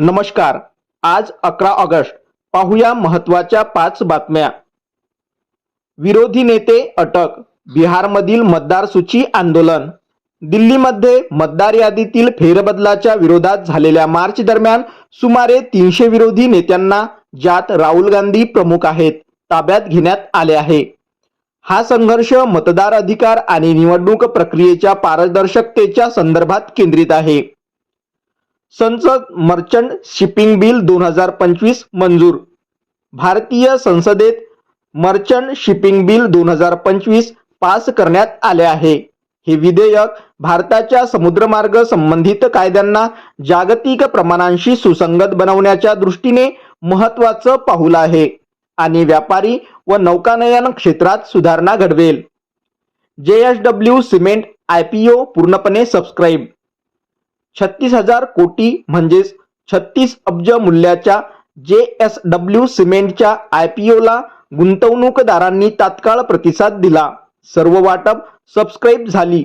नमस्कार. आज अकरा ऑगस्ट. पाहूया महत्त्वाच्या पाच बातम्या. विरोधी नेते अटक. बिहारमधील मतदार सूची आंदोलन. दिल्लीमध्ये मतदार यादीतील फेरबदलाच्या विरोधात झालेल्या मार्च दरम्यान सुमारे तीनशे विरोधी नेत्यांना ज्यात राहुल गांधी प्रमुख आहेत ताब्यात घेण्यात आले आहे. हा संघर्ष मतदार अधिकार आणि निवडणूक प्रक्रियेच्या पारदर्शकतेच्या संदर्भात केंद्रित आहे. संसद मर्चंट शिपिंग बिल दोन हजार पंचवीस मंजूर. भारतीय संसदेत मर्चंट शिपिंग बिल दोन हजार पंचवीस पास करण्यात आले आहे. हे विधेयक भारताच्या समुद्रमार्ग संबंधित कायद्यांना जागतिक प्रमाणांशी सुसंगत बनवण्याच्या दृष्टीने महत्वाचं पाहुल आहे आणि व्यापारी व नौकानयन क्षेत्रात सुधारणा घडवेल. J S W cement I P O पूर्णपणे सबस्क्राईब. छत्तीस हजार कोटी म्हणजेच छत्तीस अब्ज मूल्याच्या जे एस डब्ल्यू सिमेंटच्या आयपीओला गुंतवणूकदारांनी तात्काळ प्रतिसाद दिला. सर्व वाटप सबस्क्राईब झाली.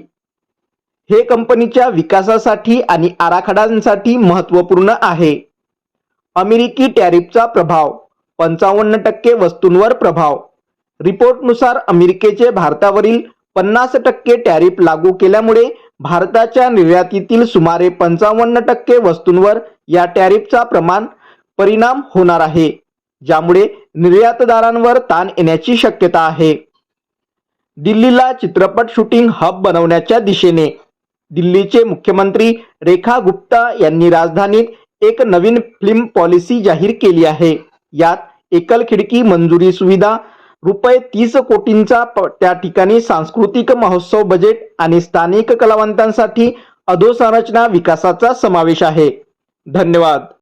हे कंपनीच्या विकासासाठी आणि आराखड्यांसाठी महत्त्वपूर्ण आहे. अमेरिकी टॅरिफचा प्रभाव पंचावन्न टक्के वस्तूंवर प्रभाव. रिपोर्टनुसार अमेरिकेचे भारतावरील पन्नास टक्के टॅरिफ लागू केल्यामुळे भारताच्या निर्यातीतील सुमारे पंचावन्न टक्के वस्तूंवर या टॅरिफचा प्रमाण परिणाम होणार आहे ज्यामुळे निर्यातदारांवर ताण येण्याची शक्यता आहे. दिल्लीला चित्रपट शूटिंग हब बनवण्याच्या दिशेने दिल्लीचे मुख्यमंत्री रेखा गुप्ता यांनी राजधानीत एक नवीन फिल्म पॉलिसी जाहीर केली आहे. यात एकल खिडकी मंजुरी सुविधा रुपये तीस कोटींचा प- त्या ठिकाणी सांस्कृतिक महोत्सव बजेट आणि स्थानिक कलावंतांसाठी अधोसंरचना विकासाचा समावेश आहे. धन्यवाद.